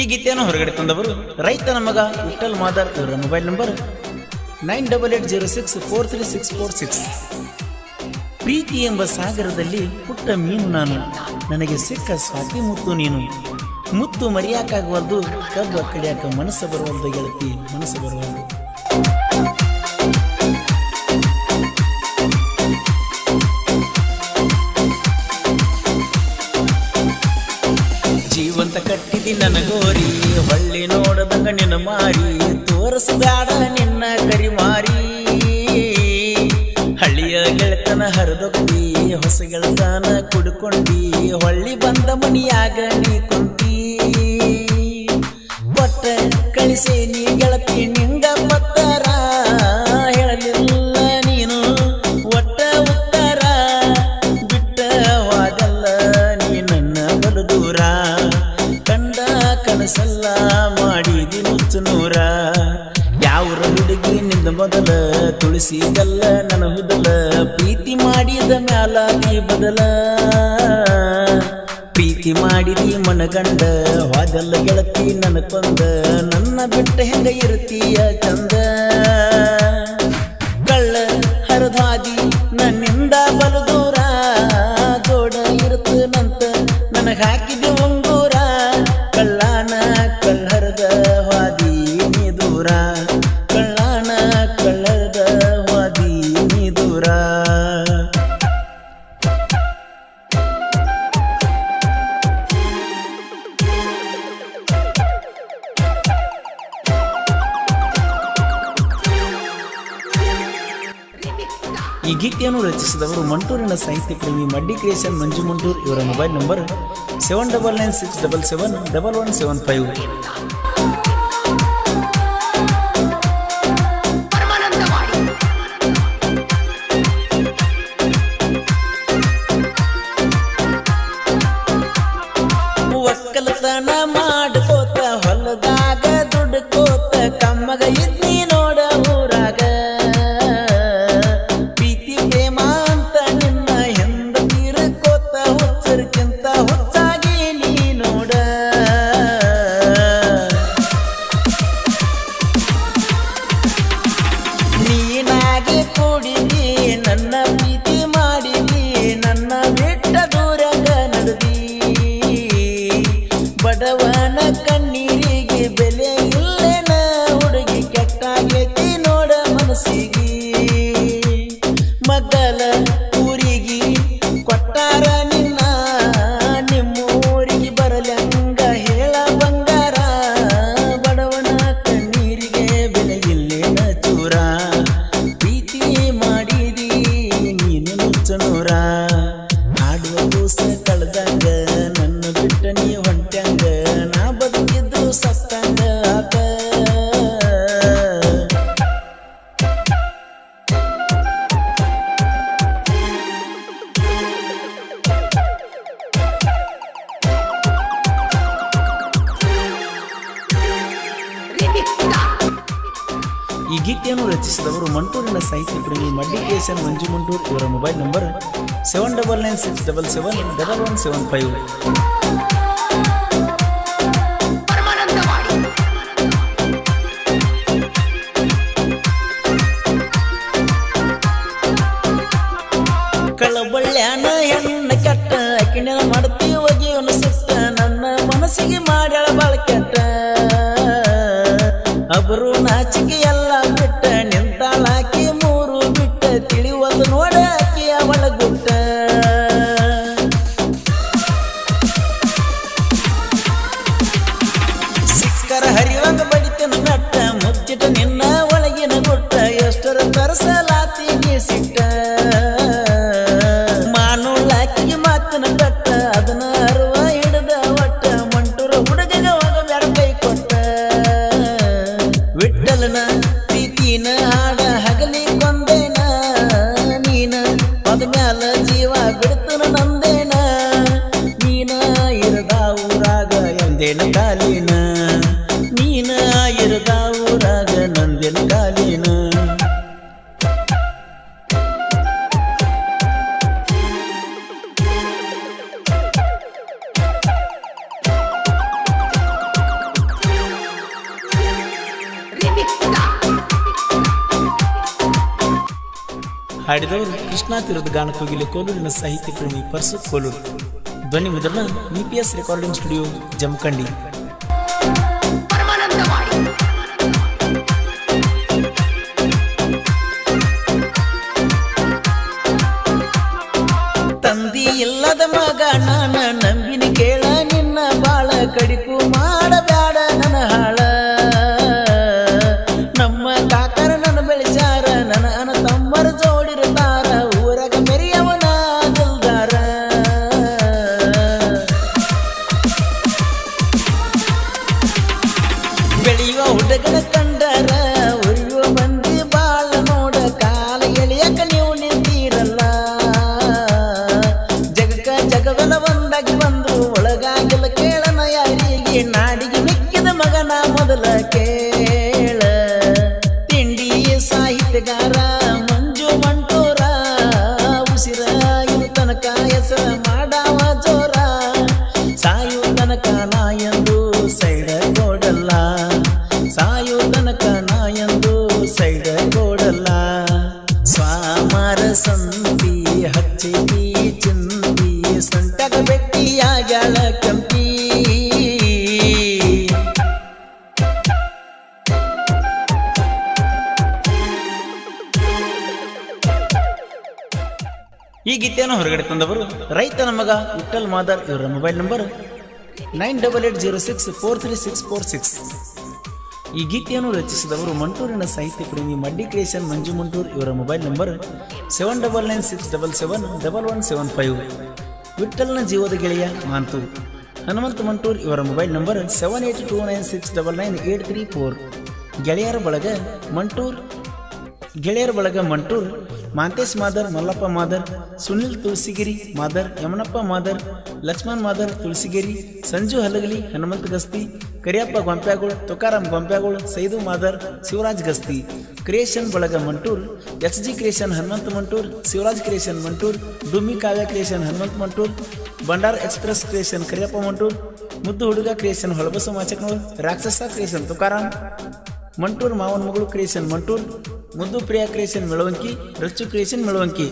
ಈ ಗೀತೆಯನ್ನು ಹೊರಗಡೆ ತಂದವರು ರೈತನ ಮಗ ವಿಠಲ್ ಮಾದರ್ ಇವರ mobile number nine double eight zero six four three six four six. ಪ್ರೀತಿ ಎಂಬ ಸಾಗರದಲ್ಲಿ ಪುಟ್ಟ ಮೀನು ನಾನು. ನನಗೆ ಸಿಕ್ಕ ಸ್ವಾತಿ ಮುತ್ತು ನೀನು. ಮುತ್ತು ಮರೆಯಾಕಾಗವಲ್ದು, ಕಬ್ಬು ಕಡಿಯಾಕ ಮನಸ್ಸು ಬರುವಲ್ದು ಗೆಳತಿ, ಮನಸ್ಸು ಬರುವಲ್ದು. ಜೀವಂತ ಕಟ್ಟಿದಿ ನನಗೂ ನಿನ್ನ ಮಾರಿ ತೋರಿಸಬೇಡ ನಿನ್ನ ಕರಿ ಮಾರಿ ಹಳ್ಳಿಯ ಗೆಳತನ ಹರಿದೊಕ್ಕಿ ಹೊಸ ಗೆಳತನ ಕುಡ್ಕೊಂಡಿ, ಹೊಳ್ಳಿ ಬಂದ ಮನಿಯಾಗ ನೀ ಕುಂತಿ. ಕಳಿಸಿ ನೀ ಗೆಳತಿ, ನಿಂಗ ಪತ್ತರ ಪ್ರೀತಿ ಮಾಡಿದ ಮ್ಯಾಲ ನೀ ಬದಲ. ಪ್ರೀತಿ ಮಾಡಿದಿ ಮನಗಂಡ ವಾದಲ್ಲ ಗೆಳತಿ ನನ್ನ ಕೊಂದ. ನನ್ನ ಬಿಟ್ಟ ಹೆಂಗ ಇರ್ತೀಯ ಚಂದ. ಕಳ್ಳ ಹರದಾದಿ ನನ್ನಿಂದ ಬಲು ದೂರ. ಜೋಡ ಇರುತ್ತನಂತ ನನಗ ಹಾಕಿದೆ ಉಂಗೂರ. ಕಳ್ಳಾನ ಕಳ್ಳರದ ವಾದಿ ನೀ ದೂರ. ಕಳ್ಳಾನ ಕಳ್ಳರದ ವಾದಿ ನೀ ದೂರ. ಈ ಗೀತೆಯನ್ನು ರಚಿಸಿದವರು ಮಂಟೂರಿನ ಸಾಹಿತ್ಯ ಪ್ರೇಮಿ ಮಡ್ಡಿ ಕ್ರಿಯೇಷನ್ ಮಂಜು ಮಂಟೂರ್ ಇವರ mobile number seven double nine six double seven double one seven five conseguiu. ಈ ಗೀತೆಯನ್ನು ರಚಿಸಿದವರು ಮಂಟೂರಿನ ಸಾಹಿತ್ಯ ಪ್ರೇಮಿ ಮಡ್ಡಿ ಕೇಸನ್ ಮಂಜು ಮಂಟೂರ್ ಇವರ mobile number seven double nine six double seven double one seven five. ಕಳಬಳ್ಳ್ಯಾನ ನನ್ನ ಮನಸ್ಸಿಗೆ ಮಾಡ್ಯಾಳ ಬಾಳ ಕೆಟ್ಟ. ಅಬರು ನಾಚಿಕೆ ನೀನ ಇರದ ಊರಾಗ ನಂದಿನ ಕಾಲಿನ. ಹಾಡಿದವರು ಕೃಷ್ಣಾ ತೀರದ ಗಾನ ಕೋಗಿಲೆ ಕೋಲೂರಿನ ಸಾಹಿತ್ಯ ಪ್ರೇಮಿ ಪರ್ಸು ಕೋಲೂರು. ಧ್ವನಿ ಮುದ್ರಣ ಪಿಎಸ್ ರೆಕಾರ್ಡಿಂಗ್ ಸ್ಟುಡಿಯೋ ಜಮಖಂಡಿ. ಹುಡುಗನ ಸಂಟಕ ಕಂಪಿ ಈ ಗೀತೆಯನ್ನು ಹೊರಗಡೆ ತಂದವರು ರೈತನ ಮಗ ವಿಠಲ್ ಮಾದರ್ ಇವರ mobile number nine double eight zero six four three six four six. ಈ ಗೀತೆಯನ್ನು ರಚಿಸಿದವರು ಮಂಟೂರಿನ ಸಾಹಿತ್ಯ ಪ್ರೇಮಿ ಮಡ್ಡಿ ಕ್ರಿಯೇಷನ್ ಮಂಜು ಮಂಟೂರ್ ಇವರ mobile number seven double nine six double seven double one seven five. ವಿಠಲ್ನ ಜೀವದ ಗೆಳೆಯ ಮಾಂತು. ಹನುಮಂತ ಮಂಟೂರ್ ಇವರ mobile number seven eight two nine six double nine eight three four. ಗೆಳೆಯರ ಬಳಗ ಮಂಟೂರ್, ಗೆಳೆಯರ ಬಳಗ ಮಂಟೂರ್, ಮಾಂತೇಶ್ ಮಾದರ್, ಮಲ್ಲಪ್ಪ ಮಾದರ್, ಸುನಿಲ್ ತುಳಸಿಗಿರಿ ಮಾದರ್, ಯಮನಪ್ಪ ಮಾದರ್, ಲಕ್ಷ್ಮಣ್ ಮಾದರ್ ತುಳಸಿಗಿರಿ, ಸಂಜು ಹಲಗಲಿ, ಹನುಮಂತ ಗಸ್ತಿ ಕರಿಯಪ್ಪ ಗೊಂಪ್ಯಾಗೋಳ್, ತುಕಾರಾಮ್ ಗೊಂಪ್ಯಾಗೋಳ್, ಸೈದು ಮಾದರ್, ಶಿವರಾಜ್ ಗಸ್ತಿ ಕ್ರಿಯೇಷನ್ ಬಳಗ Mantur H G creation Hanumantha Mantur, Shivaraj creation Mantur, ಡುಮ್ಮಿ Kavya creation Hanumantha Mantur Bandar express creation Kariyappa Mantur, ಮುದ್ದು ಹುಡುಗ creation ಹೊಳಬಸು Machaknur, ರಾಕ್ಷಸ creation Tukaram, Mantur ಮಾವನ್ ಮಗಳು ಕ್ರಿಯೇಷನ್ ಮಂಟೂರ್, ಮುದ್ದು ಪ್ರಿಯಾ ಕ್ರಿಯೇಷನ್ ಮೆಳವಂಕಿ, ರಚ್ಚು ಕ್ರಿಯೇಷನ್ ಮೆಳವಂಕಿ.